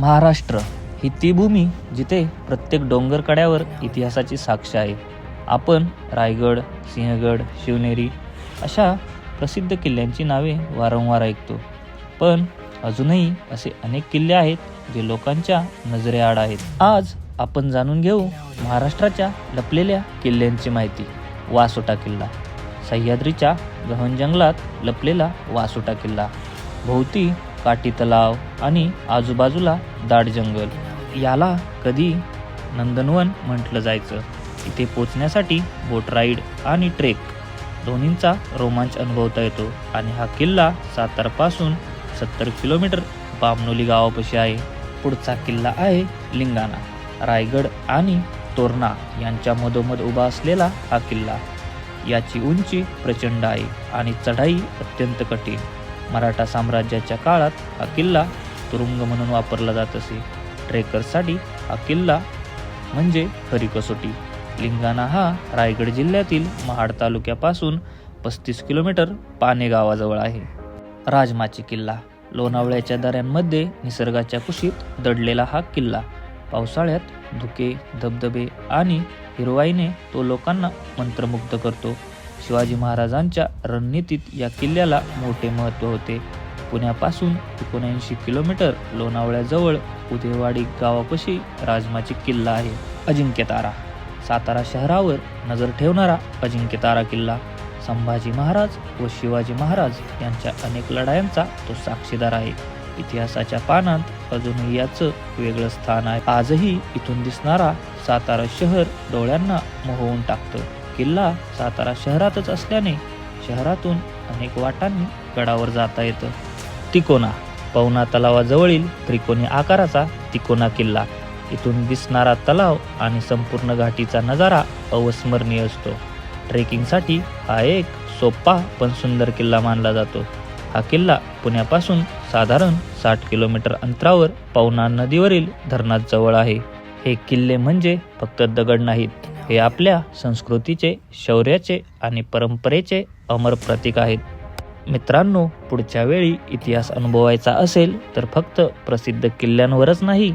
महाराष्ट्र ही ती भूमी जिथे प्रत्येक डोंगरकड्यावर इतिहासाची साक्ष आहे. आपण रायगड सिंहगड शिवनेरी अशा प्रसिद्ध किल्ल्यांची नावे वारंवार ऐकतो. पण अजूनही असे अनेक किल्ले आहेत जे लोकांच्या नजरेआड आहेत. आज आपण जाणून घेऊ महाराष्ट्राच्या लपलेल्या किल्ल्यांची माहिती वासोटा किल्ला. सह्याद्रीच्या गहन जंगलात लपलेला वासोटा किल्ला. भोवती काटी तलाव आणि आजूबाजूला दाट जंगल. याला कधी नंदनवन म्हटलं जायचं. इथे पोचण्यासाठी बोट राईड आणि ट्रेक दोन्हींचा रोमांच अनुभवता येतो. आणि हा किल्ला सातारपासून सत्तर किलोमीटर बामनोली गावापाशी आहे. पुढचा किल्ला आहे लिंगाणा. रायगड आणि तोरणा यांच्या मधोमध उभा असलेला हा किल्ला. याची उंची प्रचंड आहे आणि चढाई अत्यंत कठीण. मराठा साम्राज्याच्या काळात हा किल्ला तुरुंग म्हणून वापरला जात असे. ट्रेकर्ससाठी हा किल्ला म्हणजे खरी कसोटी लिंगाणा हा रायगड जिल्ह्यातील महाड तालुक्यापासून पस्तीस किलोमीटर पाने गावाजवळ आहे. राजमाची किल्ला. लोणावळ्याच्या दऱ्यांमध्ये निसर्गाच्या कुशीत दडलेला हा किल्ला. पावसाळ्यात धुके धबधबे आणि हिरवाईने तो लोकांना मंत्रमुग्ध करतो. शिवाजी महाराजांच्या रणनीतीत या किल्ल्याला मोठे महत्त्व होते. पुण्यापासून एकोणऐंशी किलोमीटर लोणावळ्याजवळ उदेवाडी गावापाशी राजमाची किल्ला आहे अजिंक्यतारा सातारा शहरावर नजर ठेवणारा अजिंक्यतारा किल्ला. संभाजी महाराज व शिवाजी महाराज यांच्या अनेक लढायांचा तो साक्षीदार आहे. इतिहासाच्या पानात अजूनही याचं वेगळं स्थान आहे. आजही इथून दिसणारा सातारा शहर डोळ्यांना मोहवून टाकतं. किल्ला सातारा शहरातच असल्याने शहरातून अनेक वाटांनी गडावर जाता येतं. तिकोना पवना तलावाजवळील त्रिकोणी आकाराचा तिकोना किल्ला. इथून दिसणारा तलाव आणि संपूर्ण घाटीचा नजारा अविस्मरणीय असतो. ट्रेकिंगसाठी हा एक सोपा पण सुंदर किल्ला मानला जातो. हा किल्ला पुण्यापासून साधारण साठ किलोमीटर अंतरावर पवना नदीवरील धरणात जवळ आहे. हे किल्ले म्हणजे फक्त दगड नाहीत हे आपल्या संस्कृतीचे शौर्याचे आणि परंपरेचे अमर प्रतीक आहेत. मित्रांनो पुढच्या वेळी इतिहास अनुभवायचा असेल तर फक्त प्रसिद्ध किल्ल्यांवरच नाही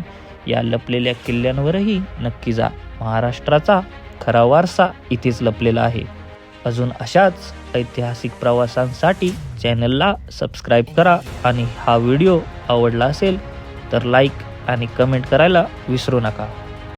या लपलेल्या किल्ल्यांवरही नक्की जा. महाराष्ट्राचा खरा वारसा इथेच लपलेला आहे. अजून अशाच ऐतिहासिक प्रवासांसाठी चॅनलला सबस्क्राईब करा आणि हा व्हिडिओ आवडला असेल तर लाईक आणि कमेंट करायला विसरू नका.